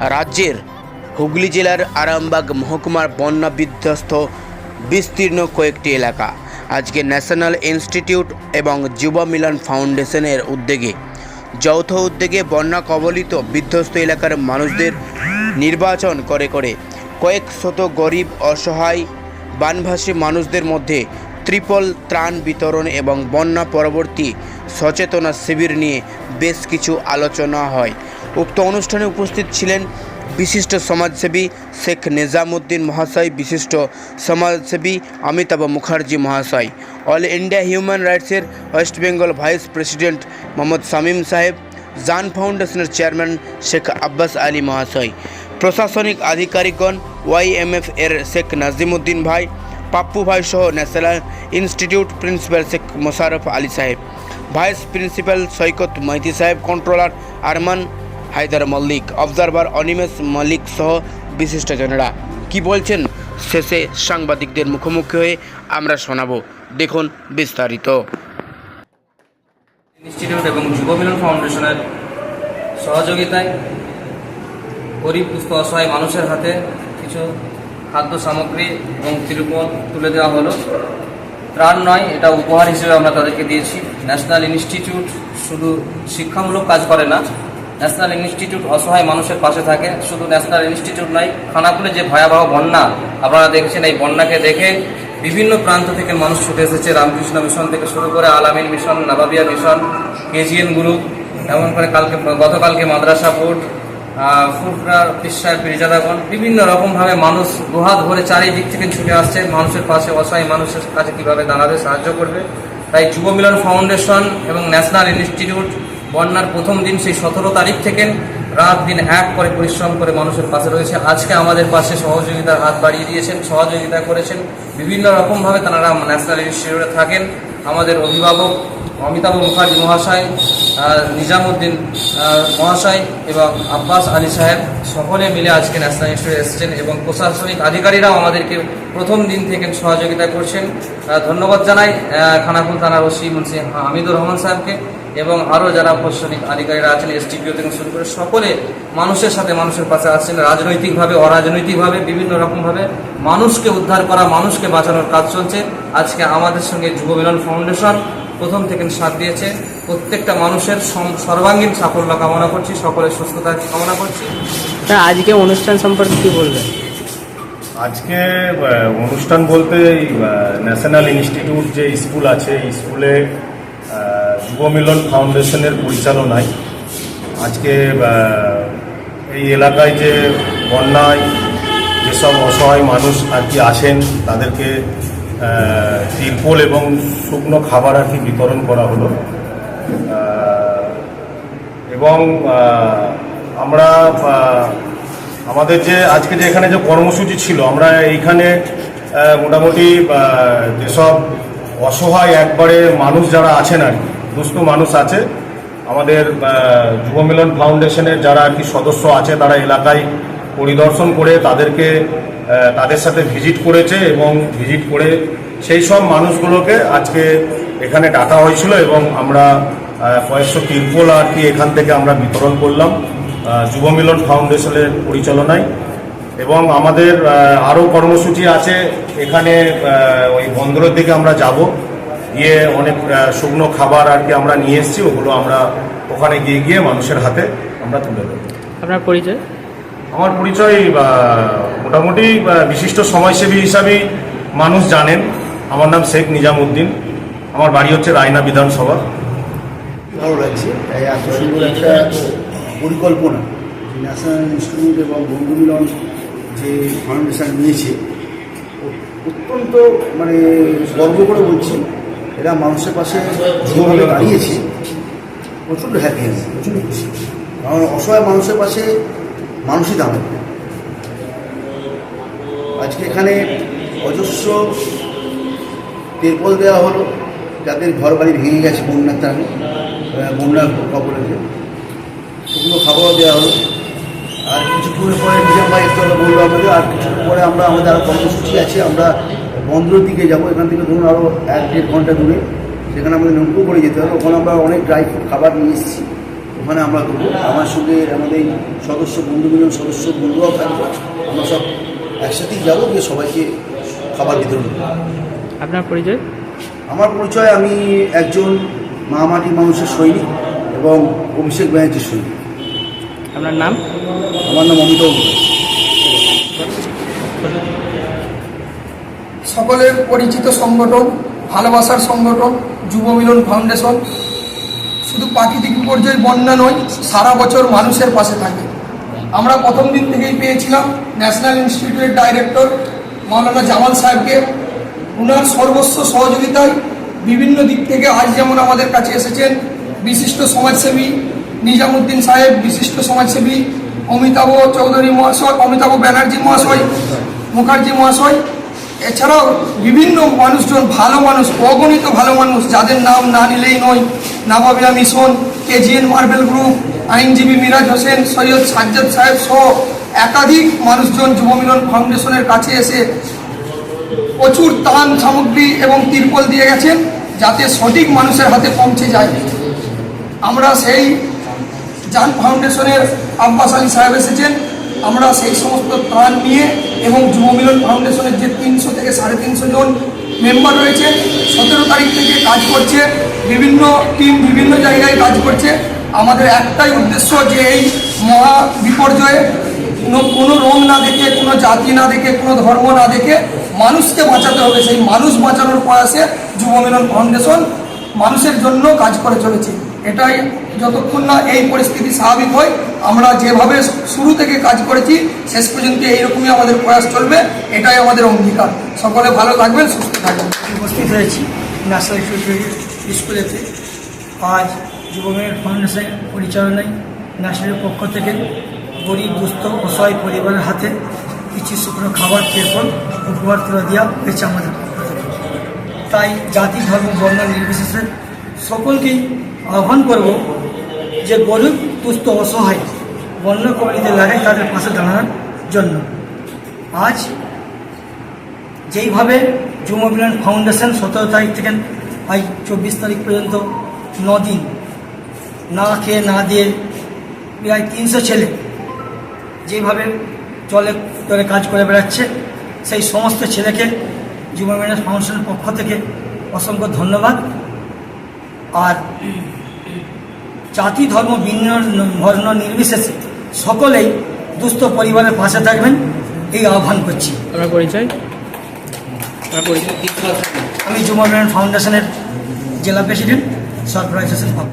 রাজ্যের হুগলি জেলার আরামবাগ মহকুমার বন্যা বিধ্বস্ত বিস্তীর্ণ কয়েকটি এলাকা। আজকে ন্যাশনাল ইনস্টিটিউট এবং যুব মিলন ফাউন্ডেশনের উদ্যোগে, যৌথ উদ্যোগে বন্যা কবলিত বিধ্বস্ত এলাকার মানুষদের নির্বাচন করে করে কয়েক শত গরিব, অসহায়, বানভাসী মানুষদের মধ্যে ত্রিপল ত্রাণ বিতরণ এবং বন্যা পরবর্তী সচেতনা শিবির নিয়ে বেশ কিছু আলোচনা হয়। উক্ত অনুষ্ঠানে উপস্থিত ছিলেন বিশিষ্ট সমাজসেবী শেখ নিজামুদ্দিন মহাশয়, বিশিষ্ট সমাজসেবী অমিতাভ মুখার্জি মহাশয়, all India human রাইটসের West Bengal vice president Mohammad Shamim Saheb, Jaan ফাউন্ডেশনের চেয়ারম্যান শেখ আব্বাস আলী মহাশয়, প্রশাসনিক আধিকারিকগণ ওয়াইএমএফ এর শেখ নাজিমুদ্দিন ভাই, পাপ্পু ভাই সহ National Institute principal Sheikh Mosharaf Ali Saheb, vice principal Saikat Maity Saheb, controller Arman Haidar Mallick observer Animesh Mallick সহ বিশিষ্টজনেরা কি বলছেন? শেষে সাংবাদিকদের মুখোমুখি হয়ে আমরা শোনাব। দেখুন বিস্তারিত। ইনস্টিটিউট এবং যুব মিলন ফাউন্ডেশনের সহযোগিতায় গরিব, দুস্থ, অসহায় মানুষের হাতে কিছু খাদ্য সামগ্রী এবং তিরুপল তুলে দেওয়া হলো। ত্রাণ নয়, এটা উপহার হিসেবে আমরা তাদেরকে দিয়েছি। ন্যাশনাল ইনস্টিটিউট শুধু শিক্ষামূলক কাজ করে না ন্যাশনাল ইনস্টিটিউট অসহায় মানুষের পাশে থাকে। শুধু ন্যাশনাল ইনস্টিটিউট নয়, খানাকুলে যে ভয়াবহ বন্যা, আপনারা দেখছেন এই বন্যাকে দেখে বিভিন্ন প্রান্ত থেকে মানুষ ছুটে এসেছে। রামকৃষ্ণ মিশন থেকে শুরু করে Alamin Mission, Nababia Mission, KGN group এমন করে কালকে গতকালকে মাদ্রাসা বোর্ড ফুরফুরা পিসার পিরজাদাগণ, বিভিন্ন রকমভাবে মানুষ দুহাত ভরে চারিদিক থেকে ছুটে আসছে। মানুষের পাশে অসহায় মানুষের কাছে কীভাবে দাঁড়াবে, সাহায্য করবে? তাই যুব মিলন ফাউন্ডেশন এবং ন্যাশনাল ইনস্টিটিউট বন্যার প্রথম দিন সেই সতেরো তারিখ থেকে রাত দিন এক করে পরিশ্রম করে মানুষের পাশে রয়েছে। আজকে আমাদের পাশে সহযোগিতার হাত বাড়িয়ে দিয়েছেন, সহযোগিতা করেছেন। বিভিন্ন রকমভাবে তারা ন্যাশনাল ইনস্টিটিউটে থাকেন। আমাদের অভিভাবক অমিতাভ মুখার্জি মহাশয় নিজামুদ্দিন মহাশয় এবং আব্বাস আলী সাহেব সকলে মিলে আজকে ন্যাশনাল ইনস্টিটিউটে এসেছেন এবং প্রশাসনিক আধিকারীরাও আমাদেরকে প্রথম দিন থেকে সহযোগিতা করছেন। ধন্যবাদ জানাই খানাকুল থানার ওসি মুন্সি হামিদুর রহমান সাহেবকে এবং আরও যারা প্রশাসনিক আধিকারীরা আছেন এসটিপিও থেকে শুরু করে সকলে মানুষের সাথে মানুষের পাশে আছেন রাজনৈতিকভাবে, অরাজনৈতিকভাবে, বিভিন্ন রকমভাবে মানুষকে উদ্ধার করা, মানুষকে বাঁচানোর কাজ চলছে। আজকে আমাদের সঙ্গে যুব মিলন ফাউন্ডেশন প্রথম থেকে সাথ দিয়েছে। প্রত্যেকটা মানুষের সর্বাঙ্গীন সাফল্য কামনা করছি সকলের সুস্থতা কামনা করছি। তা আজকে অনুষ্ঠান সম্পর্কে কি বলবেন? আজকে অনুষ্ঠান বলতে ন্যাশনাল ইনস্টিটিউট যে স্কুল আছে এই স্কুলে আহ, যুব মিলন ফাউন্ডেশনের পরিচালনায় আজকে এই এলাকায় যে বন্যায় যেসব অসহায় মানুষ আর কি আসেন তাদেরকে তিরপল এবং শুকনো খাবার আর কি বিতরণ করা হলো। এবং আমরা আমাদের যে আজকে যে এখানে যে কর্মসূচি ছিল আমরা এইখানে মোটামুটি যেসব অসহায় একবারে মানুষ যারা আছেন আর কি দুস্থ মানুষ আছে আমাদের আহ, যুব মিলন ফাউন্ডেশনের যারা আর কি সদস্য আছে তারা এলাকায় পরিদর্শন করে তাদেরকে তাদের সাথে ভিজিট করেছে এবং ভিজিট করে সেই সব মানুষগুলোকে আজকে এখানে ডাকা হয়েছিল এবং আমরা কয়েকশো তিরপল আর কি এখান থেকে আমরা বিতরণ করলাম যুব মিলন ফাউন্ডেশনের পরিচালনায়। এবং আমাদের আরও কর্মসূচি আছে, এখানে ওই বন্দরের দিকে আমরা যাব। গিয়ে অনেক শুকনো খাবার আর কি আমরা নিয়ে এসেছি, ওগুলো আমরা ওখানে গিয়ে গিয়ে মানুষের হাতে আমরা তুলে দেবো। আপনার পরিচয়? আমার পরিচয় মোটামুটি বিশিষ্ট সমাজসেবী হিসাবে মানুষ জানেন। আমার নাম শেখ নিজামুদ্দিন। আমার বাড়ি হচ্ছে রায়না বিধানসভা। ভালো লাগছে। এত সুন্দর একটা পরিকল্পনা ন্যাশনাল ইনস্টিটিউট এবং বন্ধু মিলন যে ফাউন্ডেশন নিয়েছে অত্যন্ত মানে গর্ব করে বলছি, এরা মানুষের পাশে যেভাবে দাঁড়িয়েছে, প্রচণ্ড হ্যাপি প্রচণ্ড খুশি। কারণ অসহায় মানুষের পাশে মানুষই দাঁড়াবে আজকে এখানে অজস্র তেরপল দেওয়া হলো, যাদের ঘর বাড়ি ভেঙে গেছে বন্যার টানে বন্যার কবলেতে। শুকনো খাবারও দেওয়া হলো। আর কিছুক্ষণ পরে একটু আগে আমাদের আর কিছুক্ষণ পরে আমরা আমাদের আরও কর্মসূচি আছে, আমরা বন্দরের দিকে যাব। এখান থেকে ধরুন আরও এক দেড় ঘণ্টা দূরে। সেখানে আমাদের নৌকো করে যেতে হবে। ওখানে আমরা অনেক ড্রাই খাবার নিয়ে এসেছি। ওখানে আমরা দেবো আমার সঙ্গে আমাদের এই সদস্য বন্ধু মিলন সদস্য বন্ধুরাও থাকবে। আমরা সব একসাথেই যাব গিয়ে সবাইকে খাবার বিতরণ করব। আপনার পরিচয়? আমার পরিচয় আমি একজন মামাটি মানুষের সৈনিক এবং অভিষেক ব্যানার্জির সৈনিক। আপনার নাম? আমার নাম অমিতাভ মুখার্জি। সকলের পরিচিত সংগঠন ভালোবাসার সংগঠন যুব মিলন ফাউন্ডেশন। শুধু প্রাকৃতিক বিপর্যয় বন্যা নয়, সারা বছর মানুষের পাশে থাকে। আমরা প্রথম দিন থেকেই পেয়েছিলাম ন্যাশনাল ইনস্টিটিউটের ডাইরেক্টর মাওলানা জামাল সাহেবকে। ওনার সর্বস্ব সহযোগিতায় বিভিন্ন দিক থেকে আজ যেমন আমাদের কাছে এসেছেন বিশিষ্ট সমাজসেবী নিজামুদ্দিন সাহেব, বিশিষ্ট সমাজসেবী অমিতাভ চৌধুরী মহাশয়, অমিতাভ ব্যানার্জি মহাশয়, মুখার্জি মহাশয় এছাড়াও বিভিন্ন মানুষজন, ভালো মানুষ, অগণিত ভালো মানুষ, যাদের নাম না নিলেই নয়। Nababia Mission KGN Marble Group, আইনজীবী মিরাজ হোসেন, সৈয়দ সাজ্জাদ সাহেব সহ একাধিক মানুষজন যুব মিলন ফাউন্ডেশনের কাছে এসে প্রচুর তান সামগ্রী এবং তিরপল দিয়ে গেছেন, যাতে সঠিক মানুষের হাতে পৌঁছে যায়। আমরা সেই জান ফাউন্ডেশনের আব্বাস আলী সাহেব এসেছেন। আমরা সেই সমস্ত ত্রাণ নিয়ে এবং যুব মিলন ফাউন্ডেশনের যে তিনশো থেকে সাড়ে তিনশো জন মেম্বার রয়েছে, সতেরো তারিখ থেকে কাজ করছে, বিভিন্ন টিম বিভিন্ন জায়গায় কাজ করছে। আমাদের একটাই উদ্দেশ্য যে এই মহা বিপর্যয়ে কোনো কোনো রং না দেখে, কোনো জাতি না দেখে, কোনো ধর্ম না দেখে মানুষকে বাঁচাতে হবে। সেই মানুষ বাঁচানোর প্রয়াসে যুব মিলন ফাউন্ডেশন মানুষের জন্য কাজ করে চলেছে। এটাই যতক্ষণ না এই পরিস্থিতি স্বাভাবিক হয়, আমরা যেভাবে শুরু থেকে কাজ করেছি, শেষ পর্যন্ত এইরকমই আমাদের প্রয়াস চলবে, এটাই আমাদের অঙ্গীকার। সকলে ভালো থাকবেন, সুস্থ থাকবেন। উপস্থিত হয়েছি ন্যাশনাল স্কুলেতে। আজ যুবমের ফাউন্ডেশন পরিচালনায় ন্যাশনালের পক্ষ থেকে গরিব, দুস্থ, অসহায় পরিবারের হাতে কিছু শুকনো খাবার তিরপল উপহার তুলে দেওয়া হয়েছে আমাদের। তাই জাতি, ধর্ম, বর্ণ নির্বিশেষে সকলকেই আহ্বান করব যে গরিব দুস্থ, অসহায় বন্য কমিটিতে লাগায় তাদের পাশে দাঁড়ানোর জন্য। আজ যেইভাবে যুব মিলন ফাউন্ডেশন সতেরো তারিখ থেকে আজ চব্বিশ তারিখ পর্যন্ত দিন না খেয়ে না দিয়ে প্রায় তিনশো ছেলে যেভাবে জলে জলে কাজ করে বেড়াচ্ছে, সেই সমস্ত ছেলেকে যুব মিলন ফাউন্ডেশনের পক্ষ থেকে অসংখ্য ধন্যবাদ। আর জাতি ধর্ম ভিন্ন বর্ণ নির্বিশেষে সকলেই দুস্থ পরিবারের পাশে থাকবেন এই আহ্বান করছি। আপনার পরিচয়? আমি যুব উন্নয়ন ফাউন্ডেশনের জেলা প্রেসিডেন্ট সরফরাজ হোসেন